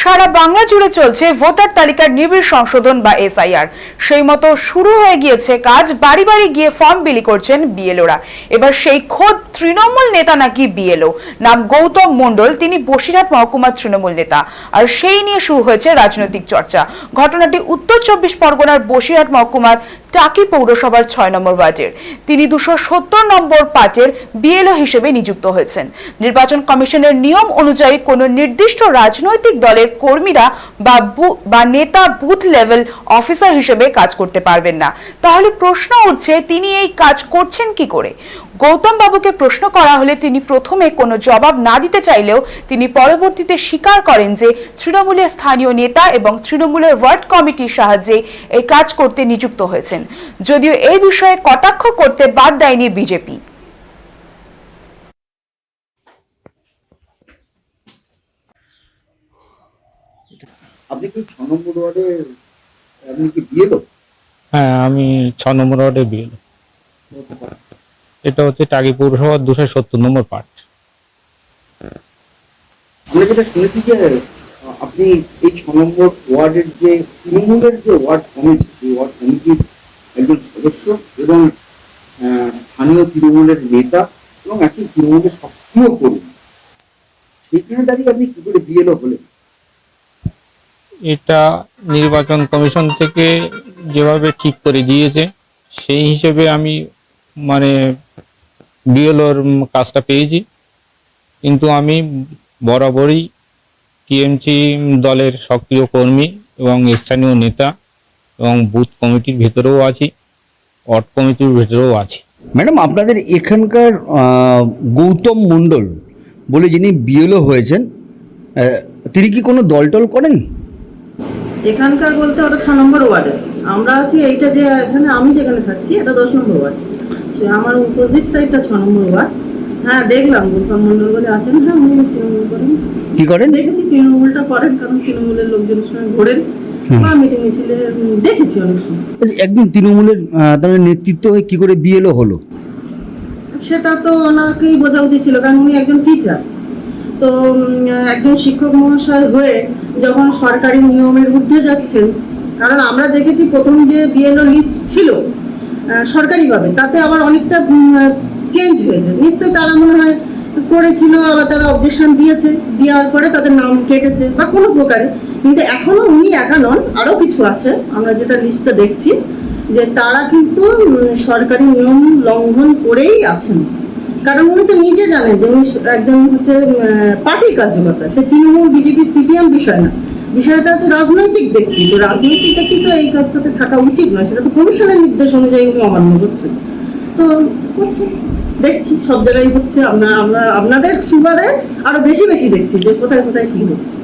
সারা বাংলা জুড়ে চলছে ভোটার তালিকার নিবিড় সংশোধন বা এসআইআর। সেই মতো শুরু হয়ে গিয়েছে কাজ, বাড়ি বাড়ি গিয়ে ফর্ম বিলি করছেন বিএলওরা। এবার সেই খোদ তৃণমূল নেতা নাকি বিএলও। নাম গৌতম মণ্ডল, তিনি বসিরহাট মহকুমার তৃণমূল নেতা। আর সেই নিয়ে শুরু হয়েছে রাজনৈতিক চর্চা। ঘটনাটি উত্তর চব্বিশ পরগনার বসিরহাট মহকুমার টাকি পৌরসভার ছয় নম্বর ওয়ার্ডের। তিনি দুশো সত্তর নম্বর পার্টের বিএলও হিসেবে নিযুক্ত হয়েছেন। নির্বাচন কমিশনের নিয়ম অনুযায়ী কোনো নির্দিষ্ট রাজনৈতিক দলের কর্মীরা বা বা নেতা বুথ লেভেল অফিসার হিসেবে কাজ করতে পারবেন না। তাহলে প্রশ্ন উঠছে, তিনি এই কাজ করছেন কি করে? গৌতম বাবুকে প্রশ্ন করা হলে তিনি প্রথমে কোনো জবাব না দিতে চাইলেও তিনি পরবর্তীতে স্বীকার করেন যে তৃণমূলের স্থানীয় নেতা এবং তৃণমূলের ওয়ার্ড কমিটির সাহায্যে এই কাজ করতে নিযুক্ত হয়েছেন। যদিও এই বিষয়ে কটাক্ষ করতে বাদ দেয়নি বিজেপি। আপনি কি ছ নম্বর ওয়ার্ডে আপনি কি বিয়েলো হ্যাঁ আমি ছ নম্বর ওয়ার্ডে বিএল এটা হচ্ছে টাকি পৌরসভার দুশো সত্তর নম্বর পার্ট। আমরা যেটা শুনেছি যে আপনি এই ছ নম্বর ওয়ার্ডের যে তৃণমূলের যে ওয়ার্ড কমিটি সেই ওয়ার্ড কমিটির একজন সদস্য এবং স্থানীয় তৃণমূলের নেতা এবং একজন তৃণমূলের সক্রিয় কর্মী সেইখানে দাঁড়িয়ে আপনি কি করে বিয়েলো হলেন? এটা নির্বাচন কমিশন থেকে যেভাবে ঠিক করে দিয়েছে, সেই হিসেবে আমি মানে বিএলওর কাজটা পেয়েছি। কিন্তু আমি বরাবরই টিএমসি দলের সক্রিয় কর্মী এবং স্থানীয় নেতা এবং বুথ কমিটির ভেতরেও আছি, ওয়ার্ড কমিটির ভেতরেও আছি। ম্যাডাম, আপনাদের এখানকার গৌতম মণ্ডল বলে যিনি বিএলও হয়েছেন তিনি কি কোনো দলটল করেন? এখানকার বলতে ওটা ছ নম্বর ওয়ার্ডে। আমরা আছি এইটা যে এখানে আমি যেখানে থাকছি এটা দশ নম্বর ওয়ার্ড। আমার অপোজিট সাইডটা ছ নম্বর ওয়ার্ড। হ্যাঁ দেখলাম গৌতম মন্ডল বলে আছেন। হ্যাঁ উনি তৃণমূল করেন। কি করেন? দেখেছি তৃণমূলটা করেন কারণ তৃণমূলের লোকজনের সঙ্গে ঘোরেন। দেখেছি অনেক সময়। তৃণমূলের তার নেতৃত্ব হয়ে কি করে বিএলও হলো? সেটা তো ওনাকেই বোঝা উচিত ছিল কারণ উনি একজন টিচার তো একজন শিক্ষক মহাশয় হয়ে যখন সরকারি নিয়মের ঊর্ধ্বে যাচ্ছেন, কারণ আমরা দেখেছি প্রথম যে বিএলও লিস্ট ছিল সরকারিভাবে, তাতে আবার অনেকটা চেঞ্জ হয়েছে। নিশ্চয়ই তারা মনে হয় করেছিল, আবার তারা অবজেকশন দিয়েছে, দেওয়ার পরে তাদের নাম কেটেছে, বা কোনো প্রকারে। কিন্তু এখনও উনি একা নন, আরও কিছু আছে, আমরা যেটা লিস্টটা দেখছি, যে তারা কিন্তু সরকারি নিয়ম লঙ্ঘন করেই আছেন। কারণ উনি তো নিজে জানেন যে উনি একজন হচ্ছে পার্টি কার্যকর্তা। সে তৃণমূল বিজেপি সিপিএম বিষয় না। বিষয়টা তো রাজনৈতিক ব্যক্তি। তো রাজনৈতিক ব্যক্তি তো এই কাজটাতে থাকা উচিত নয়। সেটা তো কমিশনের নির্দেশ অনুযায়ী উনি অমান্য করছেন তো করছে। দেখছি, সব জায়গায় হচ্ছে। আমরা আমরা, আপনাদের সুবাদে আরও বেশি বেশি দেখছি যে কোথায় কোথায় কি হচ্ছে।